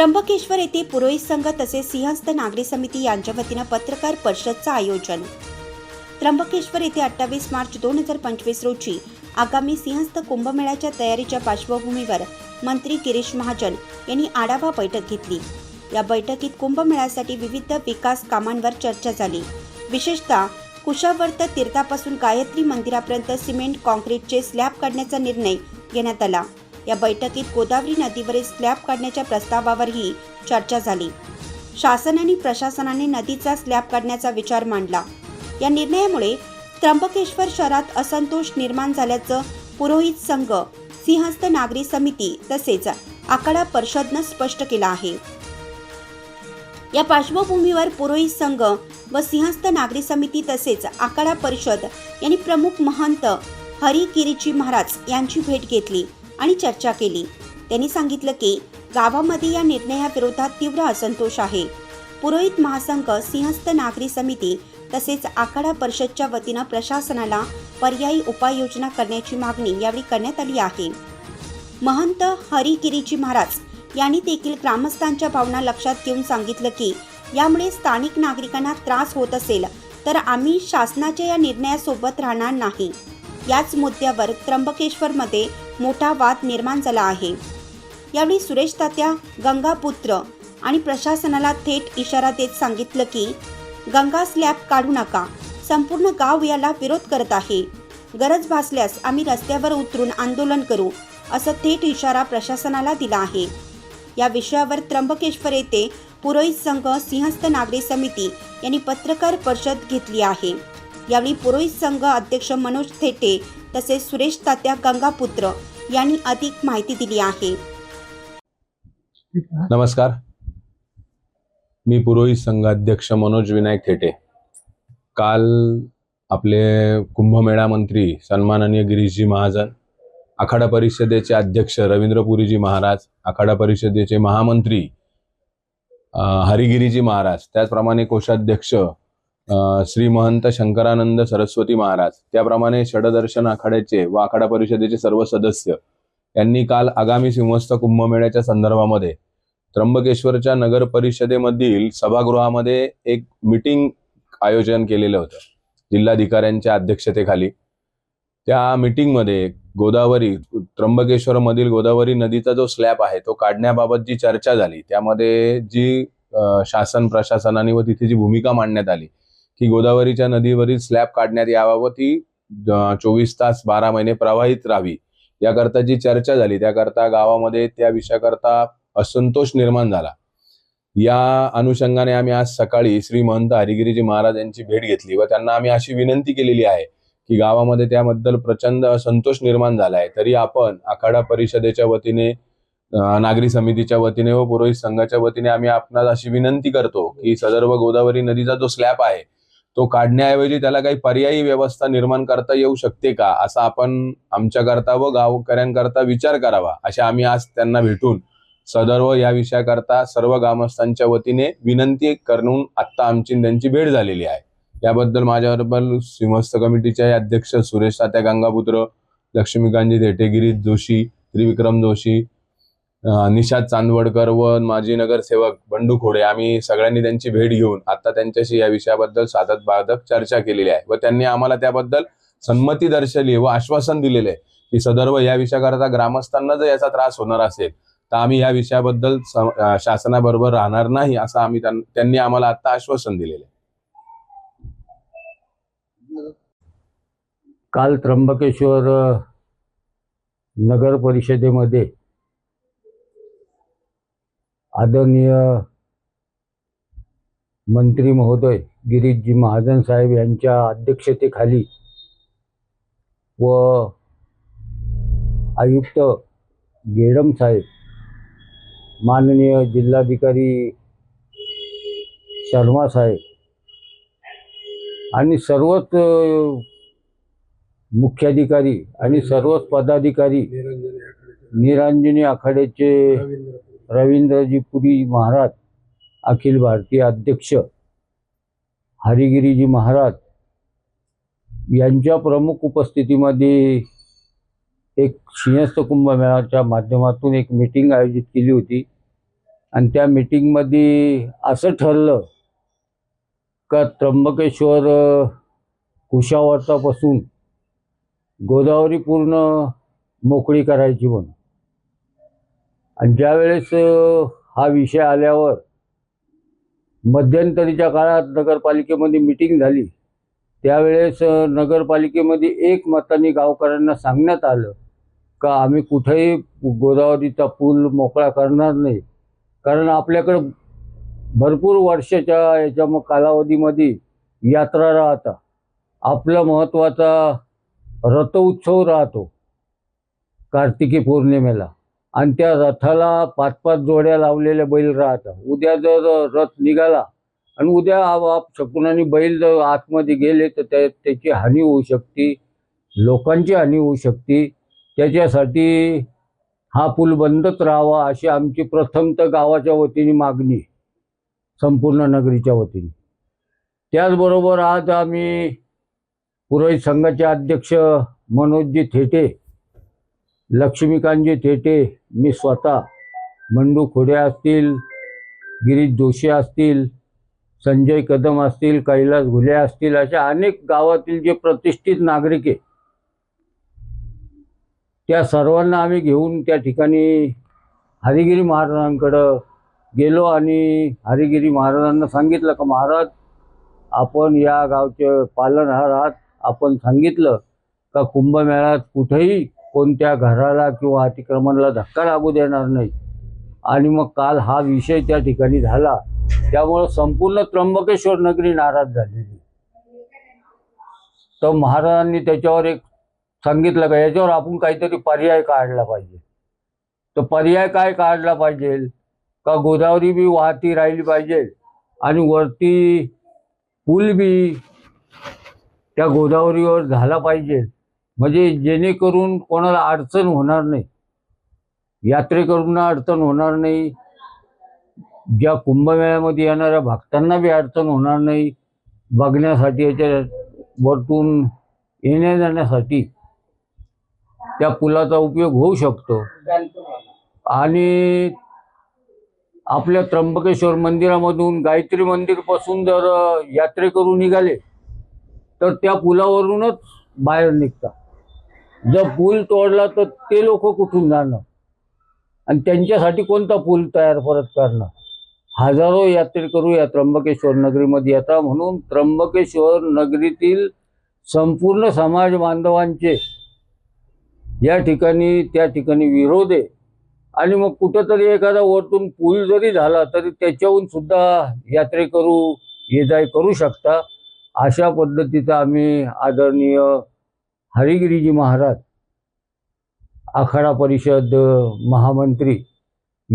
त्र्यंबकेश्वर येथे पुरोहित संघ तसेच सिंहस्थ नागरी समिती यांच्या वतीनं पत्रकार परिषदचं आयोजन. त्र्यंबकेश्वर येथे अठ्ठावीस मार्च दोन हजार पंचवीस रोजी आगामी सिंहस्थ कुंभमेळ्याच्या तयारीच्या पार्श्वभूमीवर मंत्री गिरीश महाजन यांनी आढावा बैठक घेतली. या बैठकीत कुंभमेळ्यासाठी विविध विकास कामांवर चर्चा झाली. विशेषतः कुशावर्त तीर्थापासून गायत्री मंदिरापर्यंत सिमेंट कॉन्क्रीटचे स्लॅब काढण्याचा निर्णय घेण्यात आला. या बैठकीत गोदावरी नदीवरील स्लॅब काढण्याच्या प्रस्तावावरही चर्चा झाली. शासन आणि प्रशासनाने नदीचा स्लॅब काढण्याचा विचार मांडला. या निर्णयामुळे त्र्यंबकेश्वर शहरात असंतोष निर्माण झाल्याचं पुरोहित संघ सिंहस्थ नागरी समिती तसेच आखाडा परिषदनं स्पष्ट केलं आहे. या पार्श्वभूमीवर पुरोहित संघ व सिंहस्थ नागरी समिती तसेच आखाडा परिषद यांनी प्रमुख महंत हरिगिरीजी महाराज यांची भेट घेतली. आणि चर्चा केली. त्यांनी सांगितलं की गावामध्ये या निर्णयाविरोधात तीव्र असंतोष आहे. पुरोहित महासंघ सिंहस्थ नागरी समिती तसेच आखाडा परिषदच्या वतीनं प्रशासनाला पर्यायी उपाययोजना करण्याची मागणी यावेळी करण्यात आली आहे. महंत हरिगिरीजी महाराज यांनी देखील ग्रामस्थांच्या भावना लक्षात घेऊन सांगितलं की यामुळे स्थानिक नागरिकांना त्रास होत असेल तर आम्ही शासनाच्या या निर्णयासोबत राहणार नाही. याच मुद्द्यावर त्र्यंबकेश्वरमध्ये मोठा वाद निर्माण झाला आहे. यावेळी सुरेश तात्या गंगापुत्र आणि प्रशासनाला थेट इशारा देत सांगितलं की गंगा स्लॅब काढू नका. संपूर्ण गाव याला विरोध करत आहे. गरज भासल्यास आम्ही रस्त्यावर उतरून आंदोलन करू असं थेट इशारा प्रशासनाला दिला आहे. या विषयावर त्र्यंबकेश्वर येथे पुरोहित संघ सिंहस्थ नागरी समिती यांनी पत्रकार परिषद घेतली आहे. यावेळी पुरोहित संघ अध्यक्ष मनोज थेटे तसेच सुरेश तात्या गंगापुत्र यांनी अधिक माहिती दिली आहे. नमस्कार. मी पुरोहित संघाध्यक्ष मनोज विनायक थेटे. काल आपले कुंभमेळा मंत्री सन्माननीय गिरीशजी महाजन आखाडा परिषदेचे अध्यक्ष रवींद्र पुरीजी महाराज आखाडा परिषदेचे महामंत्री हरिगिरीजी महाराज त्याचप्रमाणे कोषाध्यक्ष श्री महंत शंकरानंद सरस्वती महाराज त्याप्रमाणे षडदर्शन आखाड्याचे व आखाडा परिषदेचे सर्व सदस्य यांनी काल आगामी सिंहस्थ कुंभमेळ्याच्या संदर्भामध्ये त्र्यंबकेश्वरच्या नगर परिषदेमधील सभागृहामध्ये एक मीटिंग आयोजन केलेलं होतं जिल्हाधिकाऱ्यांच्या अध्यक्षतेखाली. त्या मिटिंगमध्ये गोदावरी त्र्यंबकेश्वर मधील गोदावरी नदीचा जो स्लॅब आहे तो काढण्याबाबत जी चर्चा झाली त्यामध्ये जी शासन प्रशासनाने व तिथे जी भूमिका मांडण्यात आली की गोदावरीच्या नदीवरील स्लॅब काढण्यात यावा व ती चोवीस तास बारा महिने प्रवाहित राहावी. याकरता जी चर्चा झाली त्याकरता गावामध्ये त्या विषयाकरता असंतोष निर्माण झाला. या अनुषंगाने आम्ही आज सकाळी श्री महंत हरिगिरीजी महाराज यांची भेट घेतली व त्यांना आम्ही अशी विनंती केलेली आहे की गावामध्ये त्याबद्दल प्रचंड असंतोष निर्माण झाला आहे. तरी आपण आखाडा परिषदेच्या वतीने नागरी समितीच्या वतीने व पुरोहित संघाच्या वतीने आम्ही आपणास अशी विनंती करतो की सदर्भ गोदावरी नदीचा जो स्लॅब आहे तो काढण्याऐवजी त्याला काही पर्यायी व्यवस्था निर्माण करता येऊ शकते का? असा आपण आमच्याकरता व गावकऱ्यांकरता विचार करावा अशा आम्ही आज त्यांना भेटून सदर्व या विषयाकरता सर्व ग्रामस्थांच्या वतीने विनंती करून आत्ता आमची त्यांची भेट झालेली आहे. याबद्दल माझ्याबरोबर सिंहस्थ कमिटीचे अध्यक्ष सुरेश तात्या गंगापुत्र लक्ष्मीकांतजी धेटे जोशी त्रिविक्रम जोशी निषाद चांदवडकर व माजी नगरसेवक बंडू खोडे आम्ही सगळ्यांनी त्यांची भेट घेऊन आता त्यांच्याशी या विषयाबद्दल साधक बाधक चर्चा केलेली आहे व त्यांनी आम्हाला त्याबद्दल संमती दर्शवली व आश्वासन दिलेले आहे की सदर्व या विषयाकरता ग्रामस्थांना जर याचा त्रास होणार असेल तर आम्ही या विषयाबद्दल शासनाबरोबर राहणार नाही असं आम्ही त्यांनी आम्हाला आता आश्वासन दिलेले आहे. काल त्र्यंबकेश्वर नगर परिषदेमध्ये आदरणीय मंत्री महोदय गिरीशजी महाजन साहेब यांच्या अध्यक्षतेखाली व आयुक्त गेडम साहेब माननीय जिल्हाधिकारी शर्मा साहेब आणि सर्वच मुख्याधिकारी आणि सर्वच पदाधिकारी निरंजनी आखाड्याचे रवींद्रजी पुरी महाराज अखिल भारतीय अध्यक्ष हरिगिरीजी महाराज यांच्या प्रमुख उपस्थितीमध्ये एक सिंहस्थ कुंभमेळाच्या माध्यमातून एक मीटिंग आयोजित केली होती. आणि त्या मीटिंगमध्ये असं ठरलं का त्र्यंबकेश्वर कुशावर्तापासून गोदावरी पूर्ण मोकळी करायची म्हणून. आणि ज्यावेळेस हा विषय आल्यावर मध्यंतरीच्या काळात नगरपालिकेमध्ये मिटिंग झाली. त्यावेळेस नगरपालिकेमध्ये एक मताने गावकऱ्यांना सांगण्यात आलं का आम्ही कुठेही गोदावरीचा पूल मोकळा करणार नाही. कारण आपल्याकडं भरपूर वर्षाच्या याच्या मग कालावधीमध्ये यात्रा राहता. आपला महत्त्वाचा रथोत्सव राहतो. कार्तिकी पौर्णिमेला. आणि त्या रथाला पाच पाच जोड्या लावलेल्या बैल राहतात उद्या जर रथ निघाला आणि उद्या आप शकुनाने बैल जर आतमध्ये गेले तर त्या त्याची हानी होऊ शकते लोकांची हानी होऊ शकते. त्याच्यासाठी हा पूल बंदच राहावा अशी आमची प्रथमतः गावाच्या वतीने मागणी संपूर्ण नगरीच्या वतीने. त्याचबरोबर आज आम्ही पुरोहित संघाचे अध्यक्ष मनोजजी थेटे लक्ष्मीकांतजी थेटे मी स्वतः. मंडू खोडे असतील गिरीश जोशी असतील संजय कदम असतील कैलास घुले असतील अशा अनेक गावातील जे प्रतिष्ठित नागरिक आहे त्या सर्वांना आम्ही घेऊन त्या ठिकाणी हरिगिरी महाराजांकडं गेलो आणि हरिगिरी महाराजांना सांगितलं का महाराज आपण या गावचे पालनहार आहात. आपण सांगितलं का कुंभमेळ्यात कुठेही कोणत्या घराला किंवा अतिक्रमणाला धक्का लागू देणार नाही. आणि मग काल हा विषय त्या ठिकाणी झाला. त्यामुळं संपूर्ण त्र्यंबकेश्वर नगरी नाराज झालेली. तर महाराजांनी त्याच्यावर एक सांगितलं का याच्यावर आपण काहीतरी पर्याय काढला पाहिजे. तर पर्याय काय काढला पाहिजे? का गोदावरी बी वाहती राहिली पाहिजे? आणि वरती पूल बी त्या गोदावरीवर झाला पाहिजे? म्हणजे जेणेकरून कोणाला अडचण होणार नाही. यात्रेकरूंना अडचण होणार नाही. ज्या कुंभमेळ्यामध्ये येणाऱ्या भक्तांना बी अडचण होणार नाही. बघण्यासाठी याच्या वरतून येण्या जाण्यासाठी त्या पुलाचा उपयोग होऊ शकतो. आणि आपल्या त्र्यंबकेश्वर मंदिरामधून गायत्री मंदिरपासून जर यात्रेकरू निघाले तर त्या पुलावरूनच बाहेर निघतात. जर पूल तोडला तर ते लोक कुठून जाणं आणि त्यांच्यासाठी कोणता पूल तयार परत करणं हजारो यात्रेकरू या त्र्यंबकेश्वर नगरीमध्ये येतात म्हणून त्र्यंबकेश्वर नगरीतील संपूर्ण समाज बांधवांचे या ठिकाणी त्या ठिकाणी विरोध आहे. आणि मग कुठंतरी एखादा वरतून पूल जरी झाला तरी त्याच्याहून सुद्धा यात्रेकरू ये जाय करू शकता. अशा पद्धतीचा आम्ही आदरणीय हरिगिरीजी महाराज आखाडा परिषद महामंत्री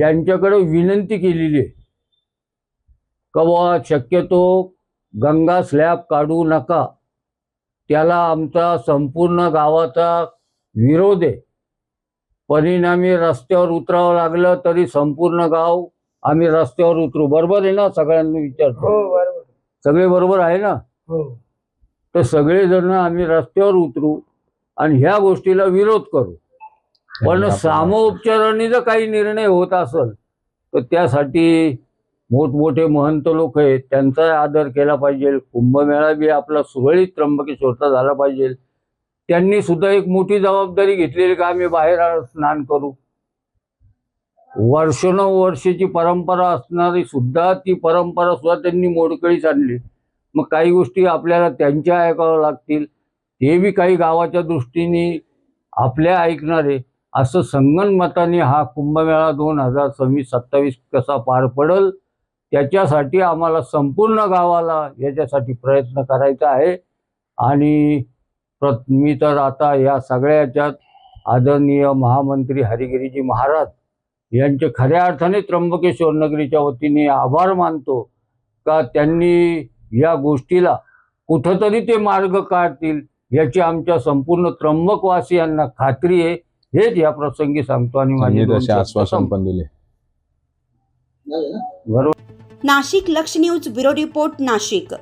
यांच्याकडे विनंती केलेली आहे. का बुवा शक्यतो गंगा स्लॅब काढू नका. त्याला आमचा संपूर्ण गावाचा विरोध आहे. परिणामी रस्त्यावर उतरावं लागलं तरी संपूर्ण गाव आम्ही रस्त्यावर उतरू. बरोबर आहे ना? सगळ्यांना विचारतो बरोबर. सगळे बरोबर आहे ना? हो. तर सगळेजण आम्ही रस्त्यावर उतरू. आणि ह्या गोष्टीला विरोध करू. पण सामोपचाराने जर काही निर्णय होत असेल तर त्यासाठी मोठमोठे महंत लोक आहेत त्यांचा आदर केला पाहिजे. कुंभमेळा बी आपला सुरळीत त्र्यंबकेश्वरचा झाला पाहिजे. त्यांनी सुद्धा एक मोठी जबाबदारी घेतलेली का आम्ही बाहेर स्नान करू. वर्षानुवर्षाची परंपरा असणारी सुद्धा ती परंपरा सुद्धा त्यांनी मोडकळीस आणली. मग काही गोष्टी आपल्याला त्यांच्या ऐकाव्या लागतील. ते बी काही गावाच्या दृष्टीने आपल्या ऐकणारे असं संगनमताने हा कुंभमेळा दोन हजार सव्वीस सत्तावीस कसा पार पडल त्याच्यासाठी आम्हाला संपूर्ण गावाला याच्यासाठी प्रयत्न करायचा आहे. आणि प्र मी तर आता या सगळ्याच्यात आदरणीय महामंत्री हरिगिरीजी महाराज यांचे खऱ्या अर्थाने त्र्यंबकेश्वर नगरीच्या वतीने आभार मानतो का त्यांनी या गोष्टीला कुठंतरी ते मार्ग काढतील याची आमच्या संपूर्ण त्र्यंबकवासियांना खात्री आहे. हेच या प्रसंगी सांगतो आणि माझे आश्वासन. पण दिले. बरोबर. नाशिक लक्ष न्यूज ब्युरो रिपोर्ट नाशिक.